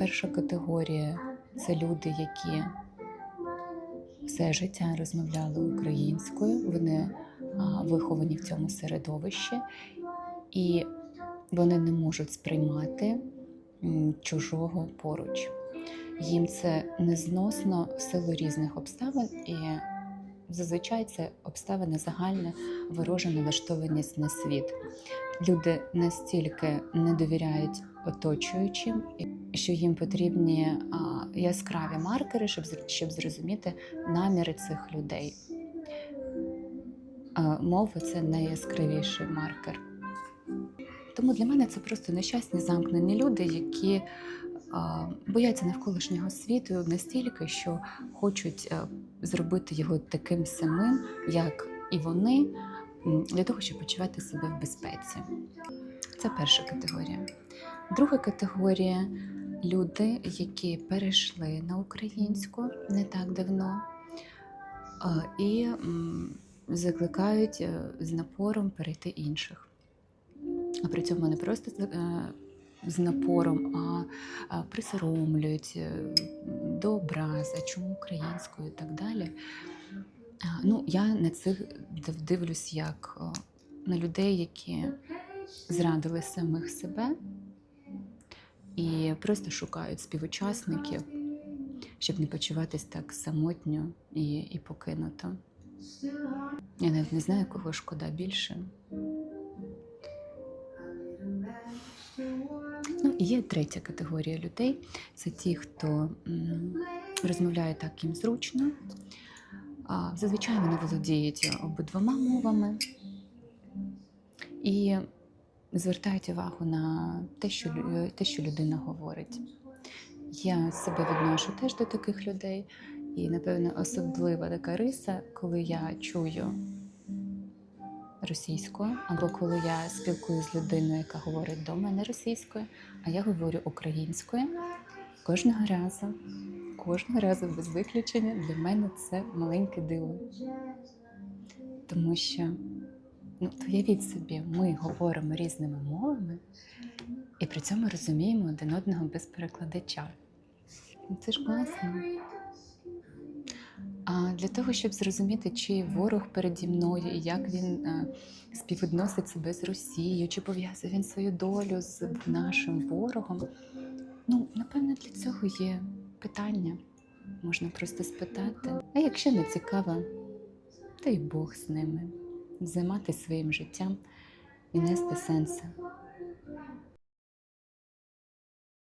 перша категорія це люди, які все життя розмовляли українською, вони виховані в цьому середовищі, і вони не можуть сприймати чужого поруч. Їм це незносно в силу різних обставин, і зазвичай це обставини загальне ворожа налаштованість на світ. Люди настільки не довіряють оточуючим, що їм потрібні яскраві маркери, щоб, зрозуміти наміри цих людей. Мова це найяскравіший маркер. Тому для мене це просто нещасні замкнені люди, які бояться навколишнього світу настільки, що хочуть зробити його таким самим, як і вони, для того, щоб почувати себе в безпеці. Це перша категорія. Друга категорія люди, які перейшли на українську не так давно і закликають е, з напором перейти інших. А при цьому не просто з- е, напором, а, присоромлюють е, до образ, а чому українською і так далі. Ну, я на цих дивлюсь як е, на людей, які зрадили самих себе і просто шукають співучасників, щоб не почуватись так самотньо і, і покинуто. Я навіть не знаю, кого шкода більше. Ну, і є третя категорія людей це ті, хто розмовляє так їм зручно. Зазвичай вони володіють обидвома мовами і звертають увагу на те, що, те, що людина говорить. Я себе відношу теж до таких людей, і, напевно, особлива така риса, коли я чую російською, або коли я спілкуюся з людиною, яка говорить до мене російською, а я говорю українською. Кожного разу, кожного разу без виключення для мене це маленьке диво. Тому що, ну, уявіть собі, ми говоримо різними мовами і при цьому розуміємо один одного без перекладача. Ну, Це ж класно. А для того, щоб зрозуміти, чи ворог переді мною і як він е, співвідносить себе з Росією, чи пов'язує він свою долю з нашим ворогом, ну, напевно, для цього є питання. Можна просто спитати. А якщо не цікаво, то й Бог з ними займатися своїм життям і нести сенс.